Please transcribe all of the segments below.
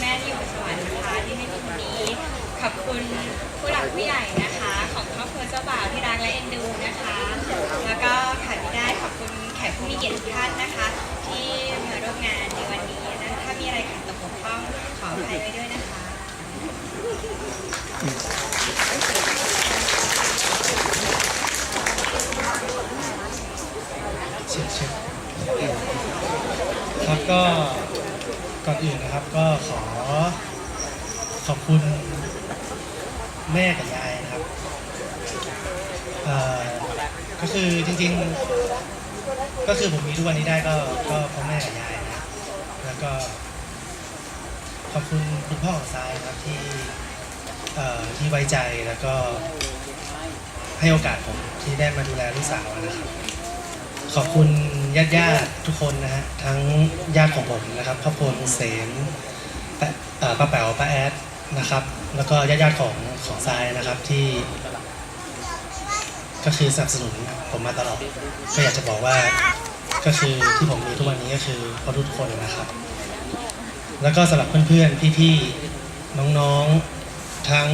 แม่ยิ้มสวรรค์นะคะที่ให้ทุกวันนี้ ขอบคุณผู้หลักผู้ใหญ่นะคะ ของครอบครัวเจ้าบ่าวที่รักและเอ็นดูนะคะ แล้วก็ขาดไม่ได้ขอบคุณแขกผู้มีเกียรติทุกท่านนะคะ ที่มาร่วมงานในวันนี้นะถ้ามีอะไรขัดตกบกพร่องขออภัยไว้ด้วยนะคะครับก็ ก่อนอื่นนะครับก็ขอขอบคุณแม่กับยายนะครับก็คือจริงๆ ก็คือผมมีทุกวันนี้ได้ก็ก็เพราะแม่กับยายนะแล้วก็ ขอบคุณคุณพ่อของทรายครับที่ที่ไว้ใจแล้วก็ให้โอกาสผมที่ได้มาดูแลลูกสาวนะครับ ขอบคุณญาติญาติทุกคนนะฮะทั้งญาติของผมนะครับครอบครัวลุงเสมป้าเอ่อป้าแป๋วป้าแอดนะครับ แล้วก็ญาติญาติของของทรายนะครับที่ ก็คือสนับสนุนผมมาตลอดก็อยากจะบอกว่าก็คือที่ผมมีทุกวันนี้ก็คือเพราะทุกคนนะครับ แล้วก็สำหรับเพื่อนๆพี่ๆน้องๆทั้ง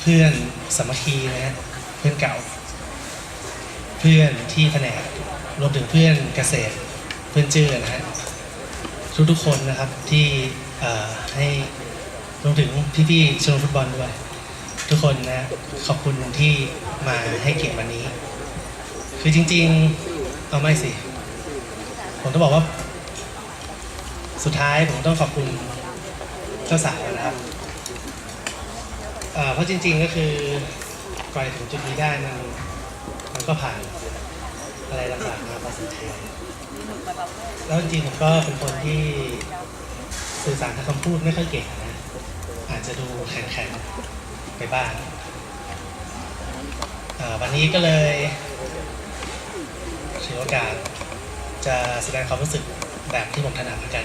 เพื่อนสามัคคีนะฮะเพื่อนเก่า เพื่อนที่แผนกรวมถึงเพื่อนเกษตรเพื่อนจื้อนะฮะทุกๆคนนะครับที่ให้รวมถึงพี่ๆชมรมฟุตบอลด้วย ทุกคนนะขอบคุณที่มาให้เกียรติวันนี้ คือจริง ๆ เอาไม่สิ ผมต้องบอกว่า สุดท้ายผมต้องขอบคุณเจ้าสาวนะครับเพราะจริง ๆก็คือกว่าจะถึงจุดนี้ได้มัน ก็ผ่านอะไรต่างๆมาพอสมควรแล้วจริงๆผมก็เป็นคนที่สื่อสารทางคำพูดไม่ค่อยเก่งนะ อาจจะดูแข็งๆไปบ้างวันนี้ก็เลยถือโอกาสจะแสดงความรู้สึกแบบที่ผมถนัดละกัน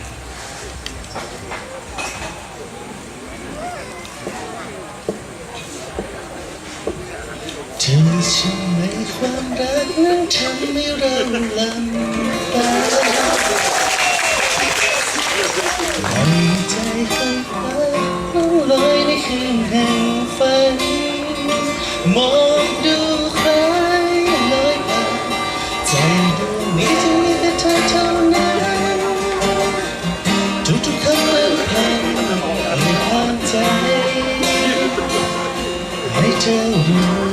เธอใช่ไหมความรักนั้นทำให้เราลำบากปล่อยใจให้ฟ้าล่องลอยในคืนแห่งฝัน มองดูใครลอยผ่านใจดวงนี้จะมีแต่เธอเท่านั้นทุกๆคำเล่นพันในความใจให้เธอรู้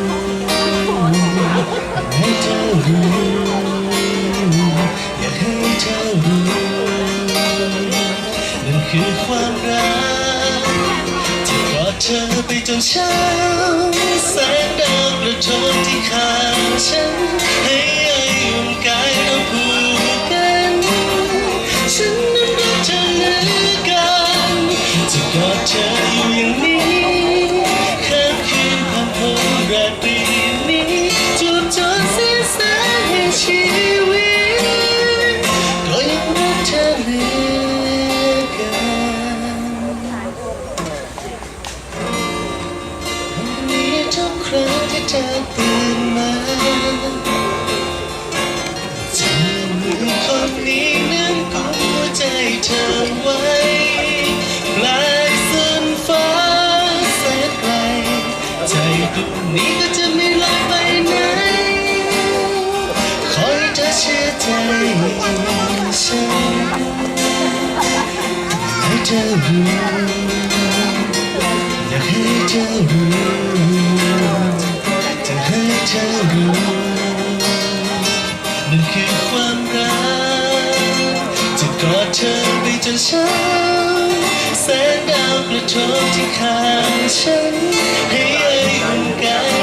จนเช้าแสงดาวกระทบที่ขาฉัน เธอตื่นมาเจอมือคนนี้นั้นกุมหัวใจเธอไว้ปลายสุนฟ้าแสนไกลใจดวงนี้ก็จะไม่ลอยไปไหนคอยเธอเชื่อใจฉันให้เธอรู้อยากให้เธอรู้ เธอไปจนเช้าแสงดาวกระทบที่ข้างฉันให้อายุกาย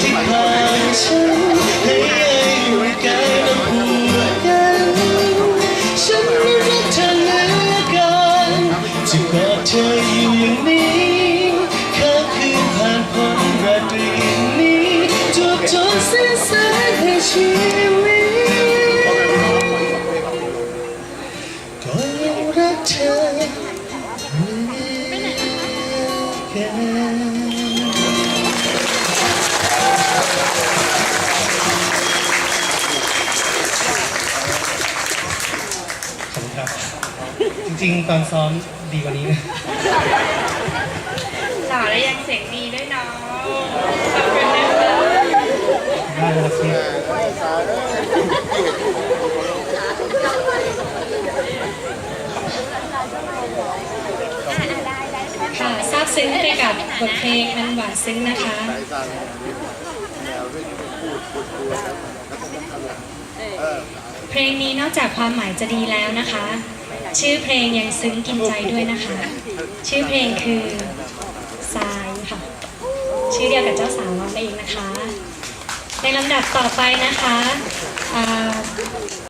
ที่ผ่านฉันให้อยู่กันและผูกกันฉันรักเธอเลือเกินจะกอดเธออยู่อย่างนี้ข้ามคืนผ่านพ้นราตรีนี้จบจนสิ้นสาให้ชีวิตก็ยังรักเธอ ริง ๆ ตอนซ้อมดีกว่านี้นะหล่อและยังเสียงดีด้วยเนาะขอบคุณนะคะได้แล้วครับพี่ค่ะซาบซึ้งไปกับบทเพลงอันหวานซึ้งนะคะ เพลงนี้นอกจากความหมายจะดีแล้วนะคะ ชื่อเพลงยังซึ้งกินใจด้วยนะคะ ชื่อเพลงคือทรายค่ะ ชื่อเดียวกับเจ้าสาวร้องเองนะคะ ในลำดับต่อไปนะคะ